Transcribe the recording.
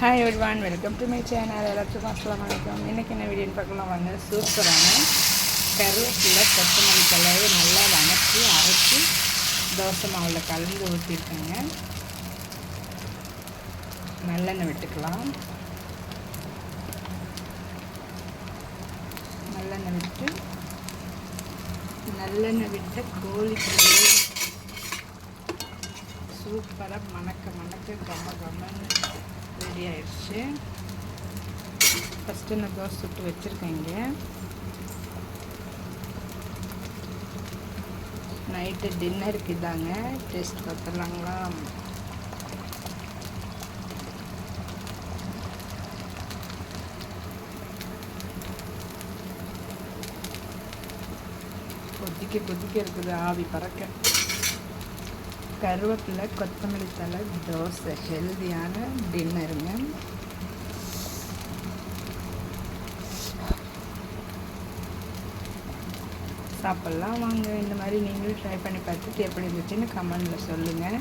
Hi everyone welcome to my channel எல்லாத்துக்கும் அஸ்லாம் வலைக்கம் இன்றைக்கி என்ன வீடியோன்னு பார்க்கலாம் வாங்க சூப்பரான கருவேப்பிலை கொத்தமல்லி கலவை நல்லா வணக்கி அரைச்சி தோசை மாவில் கலந்து ஊற்றிருக்கேங்க நல்லெண்ணெய் விட்டுக்கலாம். நல்லெண்ணெய் விட்டு நல்லெண்ணெய் விட்ட கோழி சூப்பராக மணக்க மணக்க கம்ம கம்மன்னு ரெடி ஆயிடுச்சு. ஃபஸ்ட்டு நான் தோசை சுட்டு வச்சுருக்கேங்க நைட்டு டின்னருக்கு இதாங்க. டேஸ்ட் பார்த்துடலாங்களா கொதிக்க கொதிக்க இருக்குது. ஆவி பறக்க. கருவேப்பிலை கொத்தமல்லி தலை தோசை ஹெல்தியான டின்னருங்க. சாப்பிட்லாம் வாங்க. இந்த மாதிரி நீங்களும் ட்ரை பண்ணி பார்த்துட்டு எப்படி இருந்துச்சுன்னு கமெண்டில் சொல்லுங்கள்